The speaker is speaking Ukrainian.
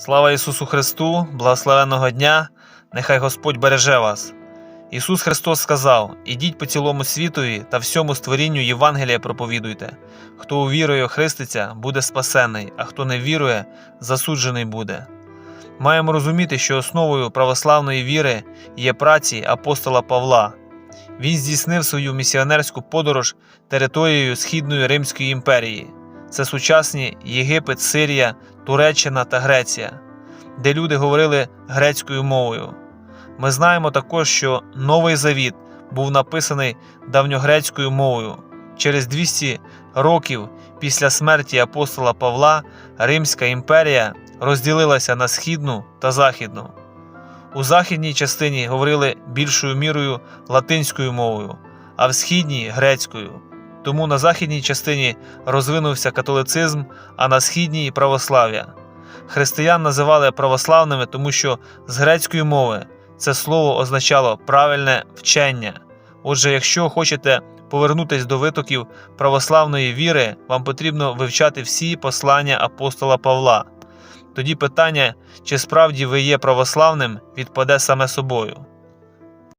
Слава Ісусу Христу, благословенного дня, нехай Господь береже вас. Ісус Христос сказав: Ідіть по цілому світові та всьому створінню Євангелія проповідуйте. Хто увірує, хреститься, буде спасений, а хто не вірує, засуджений буде. Маємо розуміти, що основою православної віри є праці апостола Павла. Він здійснив свою місіонерську подорож територією Східної Римської імперії. Це сучасні Єгипет, Сирія, Туреччина та Греція, де люди говорили грецькою мовою. Ми знаємо також, що Новий Завіт був написаний давньогрецькою мовою. Через 200 років після смерті апостола Павла Римська імперія розділилася на східну та західну. У західній частині говорили більшою мірою латинською мовою, а в східній грецькою. Тому на західній частині розвинувся католицизм, а на східній православ'я. Християн називали православними, тому що з грецької мови це слово означало правильне вчення. Отже, якщо хочете повернутися до витоків православної віри, вам потрібно вивчати всі послання апостола Павла. Тоді питання, чи справді ви є православним, відпаде саме собою.